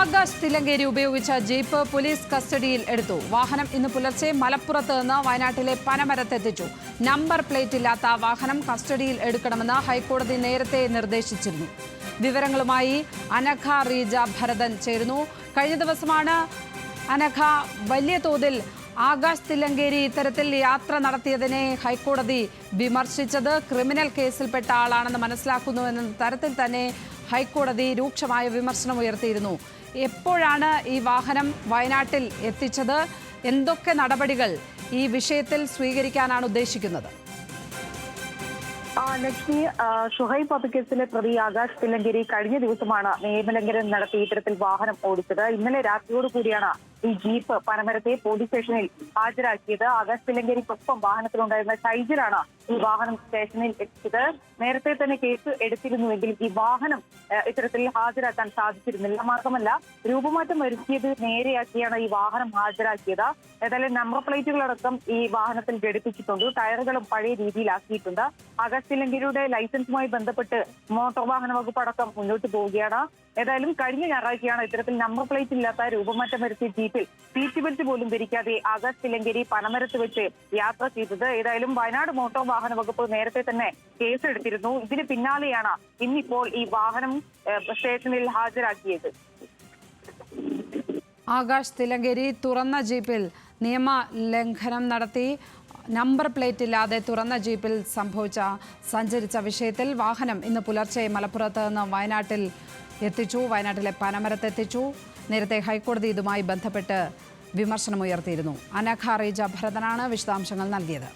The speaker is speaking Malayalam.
ആകാശ് തിലങ്കേരി ഉപയോഗിച്ച ജീപ്പ് പോലീസ് കസ്റ്റഡിയിൽ എടുത്തു. വാഹനം ഇന്ന് പുലർച്ചെ മലപ്പുറത്ത് നിന്ന് വയനാട്ടിലെ പനമരത്തെത്തിച്ചു. നമ്പർ പ്ലേറ്റ് ഇല്ലാത്ത വാഹനം കസ്റ്റഡിയിൽ എടുക്കണമെന്ന് ഹൈക്കോടതി നേരത്തെ നിർദ്ദേശിച്ചിരുന്നു. വിവരങ്ങളുമായി അനഘ റീജ ഭരതൻ ചേരുന്നു. കഴിഞ്ഞ ദിവസമാണ് അനഘ വലിയ തോതിൽ ആകാശ് തില്ലങ്കേരി ഇത്തരത്തിൽ യാത്ര നടത്തിയതിനെ ഹൈക്കോടതി വിമർശിച്ചത്. ക്രിമിനൽ കേസിൽപ്പെട്ട ആളാണെന്ന് മനസ്സിലാക്കുന്നു എന്ന തരത്തിൽ തന്നെ ഹൈക്കോടതി രൂക്ഷമായ വിമർശനം ഉയർത്തിയിരുന്നു. എപ്പോഴാണ് ഈ വാഹനം വയനാട്ടിൽ എത്തിച്ചത്? എന്തൊക്കെ നടപടികൾ ഈ വിഷയത്തിൽ സ്വീകരിക്കാനാണ് ഉദ്ദേശിക്കുന്നത്? ലക്ഷ്മി ഷുഹൈബ് വധക്കേസിലെ പ്രതി ആകാശ് തില്ലങ്കേരി കഴിഞ്ഞ ദിവസമാണ് നിയമലംഘനം നടത്തി ഇത്തരത്തിൽ വാഹനം ഓടിച്ചത്. ഇന്നലെ രാത്രിയോട് കൂടിയാണ് ഈ ജീപ്പ് പനമരത്തെ പോലീസ് സ്റ്റേഷനിൽ ഹാജരാക്കിയത്. ആകാശ് തില്ലങ്കേരിക്കൊപ്പം വാഹനത്തിലുണ്ടായിരുന്ന ഷൈജിലാണ് ഈ വാഹനം സ്റ്റേഷനിൽ എത്തിച്ചത്. നേരത്തെ തന്നെ കേസ് എടുത്തിരുന്നുവെങ്കിലും ഈ വാഹനം ഇത്തരത്തിൽ ഹാജരാക്കാൻ സാധിച്ചിരുന്നില്ല. മാത്രമല്ല രൂപമാറ്റം വരുത്തിയത് നേരെയാക്കിയാണ് ഈ വാഹനം ഹാജരാക്കിയത്. ഏതായാലും നമ്പർ പ്ലേറ്റുകളടക്കം ഈ വാഹനത്തിൽ ഘടിപ്പിച്ചിട്ടുണ്ട്. ടയറുകളും പഴയ രീതിയിലാക്കിയിട്ടുണ്ട്. ആകാശ് തിലങ്കേരിയുടെ ലൈസൻസുമായി ബന്ധപ്പെട്ട് മോട്ടോർ വാഹന വകുപ്പ് അടക്കം മുന്നോട്ട് പോവുകയാണ്. ഏതായാലും കഴിഞ്ഞ ഞായറാഴ്ചയാണ് ഇത്തരത്തിൽ നമ്പർ പ്ലേറ്റ് ഇല്ലാത്ത രൂപമാറ്റം വരുത്തിയ ജീപ്പിൽ സീറ്റ് ബെൽറ്റ് പോലും ധരിക്കാതെ ആകാശ് തില്ലങ്കേരി പനമരത്ത് വെച്ച് യാത്ര ചെയ്തത്. ഏതായാലും വയനാട് മോട്ടോർ വാഹന വകുപ്പ് നേരത്തെ തന്നെ കേസെടുത്തിരുന്നു ഇതിന് പിന്നാലെയാണ് ഇന്നിപ്പോൾ ഈ വാഹനം സ്റ്റേഷനിൽ ഹാജരാക്കിയത്. ആകാശ് തിലങ്കേരി തുറന്ന ജീപ്പിൽ നിയമ ലംഘനം നടത്തി നമ്പർ പ്ലേറ്റ് ഇല്ലാതെ തുറന്ന ജീപ്പിൽ സംഭവിച്ച സഞ്ചരിച്ച വിഷയത്തിൽ വാഹനം ഇന്ന് പുലർച്ചെ മലപ്പുറത്ത് നിന്ന് വയനാട്ടിൽ എത്തിച്ചു. വയനാട്ടിലെ പനമരത്തെത്തിച്ചു നേരത്തെ ഹൈക്കോടതി ഇതുമായി ബന്ധപ്പെട്ട് വിമർശനമുയർത്തിയിരുന്നു. അനഘ റീജ ഭരതനാണ് വിശദാംശങ്ങൾ നൽകിയത്.